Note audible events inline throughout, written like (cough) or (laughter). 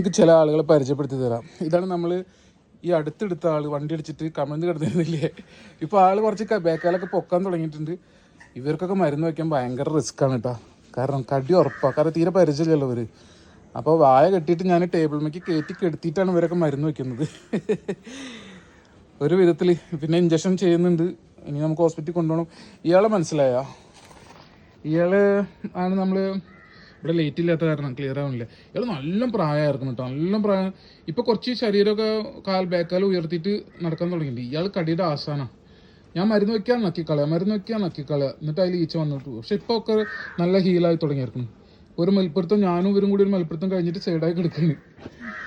എനിക്ക് ചില ആളുകളെ പരിചയപ്പെടുത്തി തരാം. ഇതാണ് നമ്മൾ ഈ അടുത്തെടുത്ത ആൾ വണ്ടി അടിച്ചിട്ട് കമഴ്ന്ന് കിടന്നിരുന്നില്ലേ? ഇപ്പോൾ ആൾ കുറച്ച് ബേക്കാലൊക്കെ പൊക്കാൻ തുടങ്ങിയിട്ടുണ്ട്. ഇവർക്കൊക്കെ മരുന്ന് വയ്ക്കാൻ ഭയങ്കര റിസ്ക് ആണ് കേട്ടോ കാരണം കടി ഉറപ്പാണ് കാരണം തീരെ പരിചയമില്ലല്ലോ ഇവർ അപ്പോൾ വായ കെട്ടിയിട്ട് ഞാൻ ടേബിൾമേക്ക് കയറ്റി കെടുത്തിയിട്ടാണ് ഇവരൊക്കെ മരുന്ന് വയ്ക്കുന്നത്. ഒരു വിധത്തിൽ പിന്നെ ഇഞ്ചക്ഷൻ ചെയ്യുന്നുണ്ട്. ഇനി നമുക്ക് ഹോസ്പിറ്റലിൽ കൊണ്ടുപോകണം. ഇയാളെ മനസ്സിലായോ? ഇയാൾ ആണ് നമ്മൾ ഇവിടെ ലേറ്റ് ഇല്ലാത്ത കാരണം ക്ലിയർ ആവുന്നില്ല. ഇയാൾ നല്ല പ്രായമായിരുന്നു കേട്ടോ നല്ല പ്രായം. ഇപ്പൊ കുറച്ച് ശരീരമൊക്കെ കാൽ ബേക്കാൽ ഉയർത്തിയിട്ട് നടക്കാൻ തുടങ്ങിയിട്ടുണ്ട്. ഇയാൾ കടിയുടെ ആശാന. ഞാൻ മരുന്ന് വെക്കാൻ നക്കിക്കളയ മരുന്ന് വെക്കാൻ നക്കിക്കളയ. എന്നിട്ട് അതിൽ ഈച്ച വന്നിട്ട് പക്ഷെ ഇപ്പൊ ഒക്കെ നല്ല ഹീലായി തുടങ്ങിയിരിക്കുന്നു. ഒരു മലപ്പുറത്തും ഞാനും ഇവരും കൂടി ഒരു മലപ്പുറത്തും കഴിഞ്ഞിട്ട് സൈഡായി കിടക്കുന്നു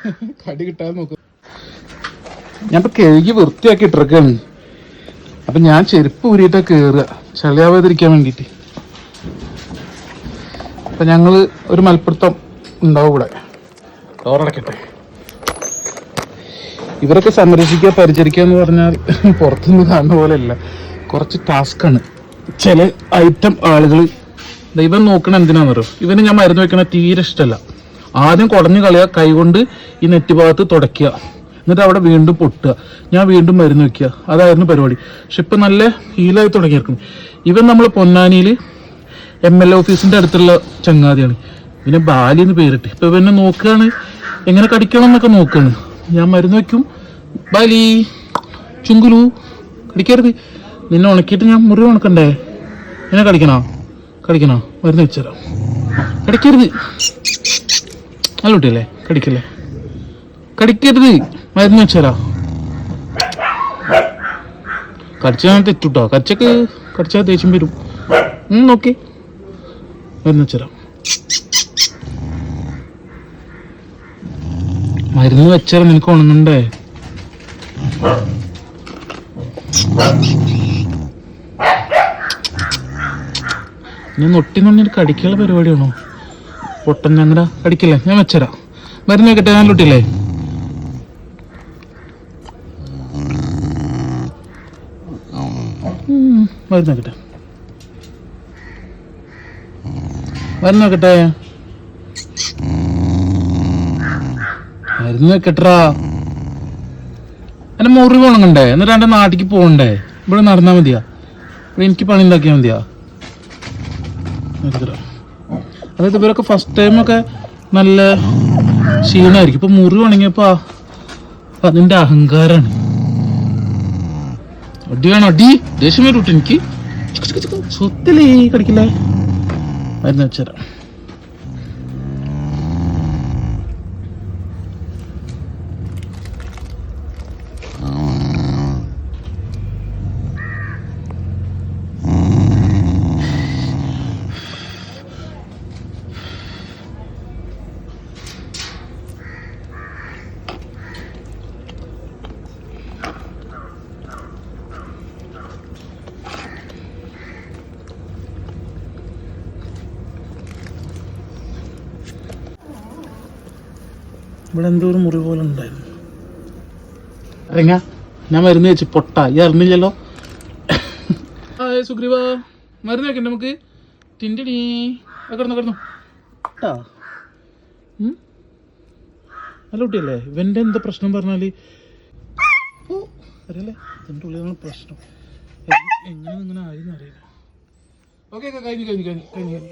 (laughs) കടി കിട്ടാതെ നോക്കും. ഞാൻ ഇപ്പൊ കഴുകി വൃത്തിയാക്കി ഇട്ടിരിക്കുകയാണ് അപ്പൊ ഞാൻ ചെരുപ്പ് ഊരിയിട്ടാ കേറുക. ചളിയാവാതിരിക്കാൻ വേണ്ടിയിട്ട്. അപ്പൊ ഞങ്ങൾ ഒരു മൽപ്പിടുത്തം ഉണ്ടാവും ഇവിടെ. ഡോറടക്കട്ടെ. ഇവരൊക്കെ സംരക്ഷിക്കുക പരിചരിക്കുക എന്ന് പറഞ്ഞാൽ പുറത്തുനിന്ന് കാണുന്ന പോലെയല്ല. കുറച്ച് ടാസ്ക്കാണ് ചില ഐറ്റം ആളുകൾ ദൈവം നോക്കണ എന്തിനാണെന്നറിയോ ഇവന് ഞാൻ മരുന്ന് വെക്കണ തീരെ ഇഷ്ടമല്ല. ആദ്യം കുടഞ്ഞു കളയുക കൈകൊണ്ട് ഈ നെറ്റ് ഭാഗത്ത് തുടയ്ക്കുക. എന്നിട്ട് അവിടെ വീണ്ടും പൊട്ടുക. ഞാൻ വീണ്ടും മരുന്ന് വെക്കുക. അതായിരുന്നു പരിപാടി. പക്ഷെ ഇപ്പം നല്ല ഹീലായി തുടങ്ങിയിരിക്കുന്നു. ഇവൻ നമ്മൾ പൊന്നാനിയിൽ എം എൽ എ ഓഫീസിന്റെ അടുത്തുള്ള ചങ്ങാതിയാണ്. പിന്നെ ബാലി എന്ന് പേരിട്ട്. ഇപ്പൊ ഇവന്നെ നോക്കുകയാണ് എങ്ങനെ കടിക്കണം എന്നൊക്കെ നോക്കുകയാണ് ഞാൻ മരുന്ന് വെക്കും. ബാലി ചുങ്കുലു കടിക്കരുത് നിന്നെ ഉണക്കിയിട്ട് ഞാൻ മുറി ഉണക്കണ്ടേ? എന്നെ കടിക്കണോ? കടിക്കണോ? മരുന്ന് വെച്ചുതരാം. കടിക്കരുത്. നല്ല കുട്ടിയല്ലേ? കടിക്കല്ലേ? കടിക്കരുത്. മരുന്ന് വെച്ചുതരാം. കടിച്ചാൽ തെറ്റുട്ടോ. കടിച്ചൊക്കെ കടിച്ചാൽ ദേഷ്യം വരും. നോക്കി. വെച്ചുതരാം മരുന്ന് വെച്ചാൽ നിനക്ക് ഉണങ്ങണ്ടേ? ഞാൻ നൊട്ടി നൊണ്ണി കടിക്കുള്ള പരിപാടിയാണോ പൊട്ടൻ ഞങ്ങട കടിക്കില്ല? ഞാൻ വെച്ചരാം. മരുന്ന് വെക്കട്ടെ? ഞാൻ ലൊട്ടില്ലേ മരുന്ന് വെക്കട്ടെ. മരുന്ന് വെക്കട്ടെ മരുന്ന് വെക്കട്ടാ എന്നെ മുറി ഉണങ്ങണ്ടേ? എന്നിട്ട് എന്റെ നാട്ടിക്ക് പോകണ്ടേ ഇവിടെ നടന്നാ മതിയാ. ഇവിടെ എനിക്ക് പണി ഉണ്ടാക്കിയാ മതിയാ. അതായത് ഇവരൊക്കെ ഫസ്റ്റ് ടൈമൊക്കെ നല്ല ക്ഷീണമായിരിക്കും ഇപ്പൊ മുറി ഉണങ്ങിയപ്പോ ആ- അതിന്റെ അഹങ്കാരാണ്. അടിയാണ് അടി. ദേഷ്യം വരും എനിക്ക്? സ്വത്തിലേ കടിക്കില്ലേ? മരുന്ന് വെച്ചുതരാം. ഇവിടെ എന്തോ ഒരു മുറി പോലെ ഉണ്ടായിരുന്നു. അറിയാ ഞാൻ മരുന്ന് വെച്ച് പൊട്ട. ഈ അറിഞ്ഞില്ലല്ലോ. സുഗ്രീവ. മരുന്ന് വെക്കണ്ട നമുക്ക്? ടിന്റടി കിടന്നു കിടന്നു? നല്ല കുട്ടിയല്ലേ? ഇവന്റെ എന്താ പ്രശ്നം പറഞ്ഞാൽ? അറിയില്ലേ. ഇതിന്റെ ഉള്ളിലാണ് പ്രശ്നം. എങ്ങനെ ഇങ്ങനെ ആയി അറിയില്ല. ഓക്കെ കഴിഞ്ഞു കഴിഞ്ഞു കഴിഞ്ഞു കഴിഞ്ഞു കഴിഞ്ഞു.